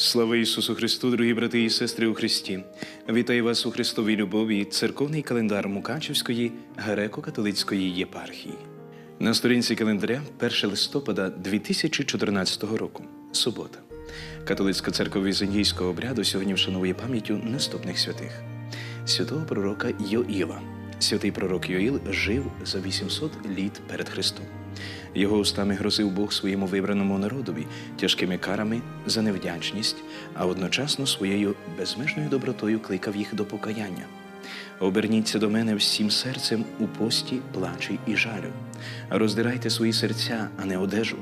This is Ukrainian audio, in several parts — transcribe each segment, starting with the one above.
Слава Ісусу Христу, дорогі брати і сестри у Христі! Вітаю вас у Христовій любові, церковний календар Мукачівської греко-католицької єпархії. На сторінці календаря 1 листопада 2014 року, субота. Католицька церква візантійського обряду сьогодні вшановує пам'яттю наступних святих: святого пророка Йоїла. Святий пророк Йоїл жив за 800 літ перед Христом. Його устами грозив Бог своєму вибраному народові тяжкими карами за невдячність, а одночасно своєю безмежною добротою кликав їх до покаяння. Оберніться до мене всім серцем у пості, плачі і жалю. Роздирайте свої серця, а не одежу,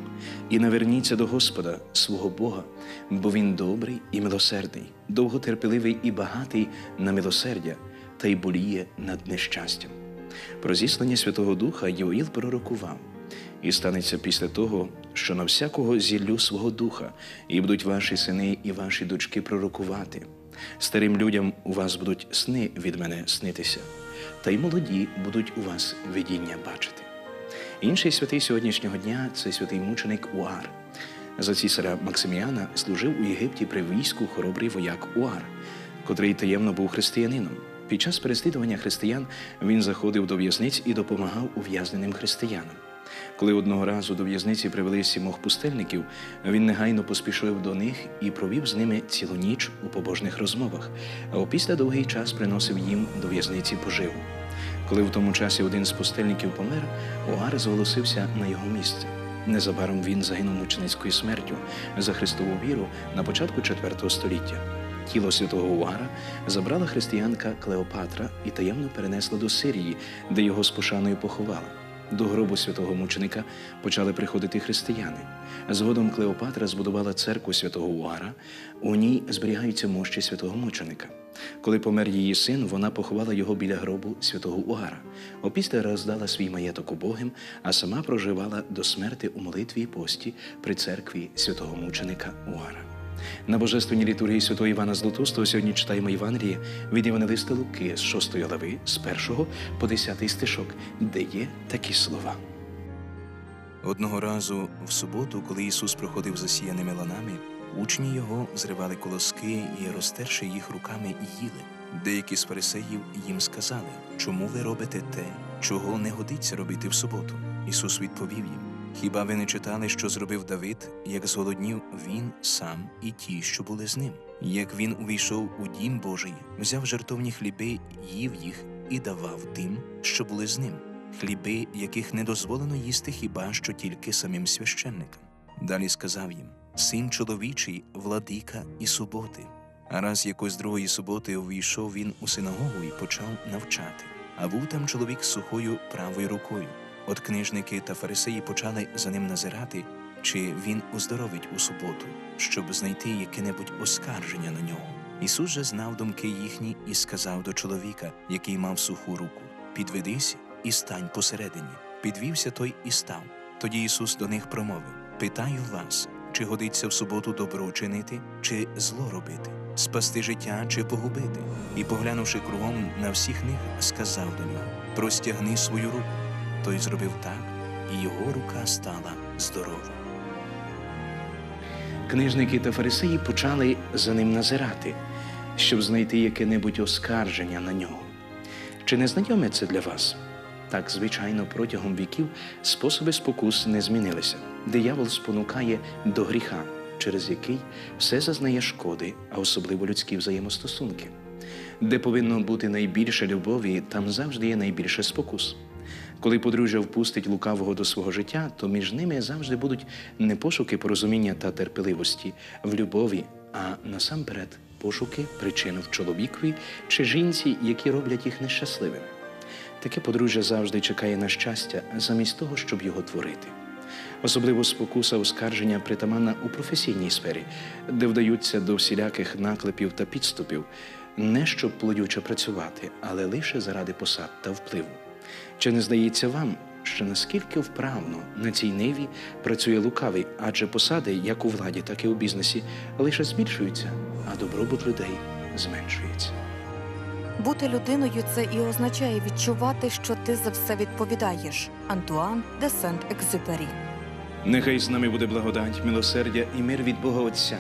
і наверніться до Господа, свого Бога, бо Він добрий і милосердний, довготерпеливий і багатий на милосердя, та й боліє над нещастям. Про зіслання Святого Духа Йоїл пророкував. І станеться після того, що на всякого зіллю свого духа, і будуть ваші сини і ваші дочки пророкувати. Старим людям у вас будуть сни від мене снитися, та й молоді будуть у вас видіння бачити. Інший святий сьогоднішнього дня це святий мученик Уар. За цісаря Максиміана служив у Єгипті при війську хоробрий вояк Уар, котрий таємно був християнином. Під час переслідування християн він заходив до в'язниць і допомагав ув'язненим християнам. Коли одного разу до в'язниці привели сімох пустельників, він негайно поспішив до них і провів з ними цілу ніч у побожних розмовах, а опісля довгий час приносив їм до в'язниці поживу. Коли в тому часі один з пустельників помер, Оар зголосився на його місце. Незабаром він загинув мученицькою смертю за Христову віру на початку IV століття. Тіло святого Уара забрала християнка Клеопатра і таємно перенесла до Сирії, де його з пошаною поховала. До гробу святого мученика почали приходити християни. Згодом Клеопатра збудувала церкву святого Уара. У ній зберігаються мощі святого мученика. Коли помер її син, вона поховала його біля гробу святого Уара. Опісля роздала свій маєток убогим, а сама проживала до смерти у молитві і пості при церкві святого мученика Уара. На божественній літургії святого Івана Златоустого сьогодні читаємо Євангеліє від Євангелиста Луки з 6 глави, з 1 по 10 стишок, де є такі слова. Одного разу в суботу, коли Ісус проходив засіяними ланами, учні його зривали колоски і, розтерши їх руками, їли. Деякі з фарисеїв їм сказали, чому ви робите те, чого не годиться робити в суботу? Ісус відповів їм: Хіба ви не читали, що зробив Давид, як зголоднів він сам і ті, що були з ним? Як він увійшов у дім Божий, взяв жертовні хліби, їв їх і давав тим, що були з ним, хліби, яких не дозволено їсти хіба що тільки самим священникам. Далі сказав їм: Син чоловічий, владика і суботи. А раз якось другої суботи увійшов він у синагогу і почав навчати. А був там чоловік з сухою правою рукою. От книжники та фарисеї почали за ним назирати, чи він оздоровить у суботу, щоб знайти яке-небудь оскарження на нього. Ісус же знав думки їхні і сказав до чоловіка, який мав суху руку: Підведись і стань посередині. Підвівся той і став. Тоді Ісус до них промовив: Питаю вас, чи годиться в суботу добро чинити, чи зло робити, спасти життя чи погубити. І, поглянувши кругом на всіх них, сказав до нього: Простягни свою руку. Той зробив так, і його рука стала здорова. Книжники та фарисеї почали за ним назирати, щоб знайти яке-небудь оскарження на нього. Чи не знайоме це для вас? Так, звичайно, протягом віків способи спокус не змінилися. Диявол спонукає до гріха, через який все зазнає шкоди, а особливо людські взаємостосунки. Де повинно бути найбільше любові, там завжди є найбільше спокус. Коли подружжя впустить лукавого до свого життя, то між ними завжди будуть не пошуки порозуміння та терпеливості в любові, а насамперед пошуки причин в чоловікові чи жінці, які роблять їх нещасливими. Таке подружжя завжди чекає на щастя, замість того, щоб його творити. Особливо спокуса оскарження притаманна у професійній сфері, де вдаються до всіляких наклепів та підступів, не щоб плодюче працювати, але лише заради посад та впливу. Чи не здається вам, що наскільки вправно на цій ниві працює лукавий, адже посади, як у владі, так і у бізнесі, лише збільшуються, а добробут людей зменшується. Бути людиною це і означає відчувати, що ти за все відповідаєш. Антуан де Сент-Екзюпері. Нехай з нами буде благодать, милосердя і мир від Бога Отця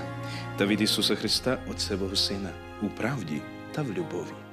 та від Ісуса Христа, Отцевого Сина, у правді та в любові.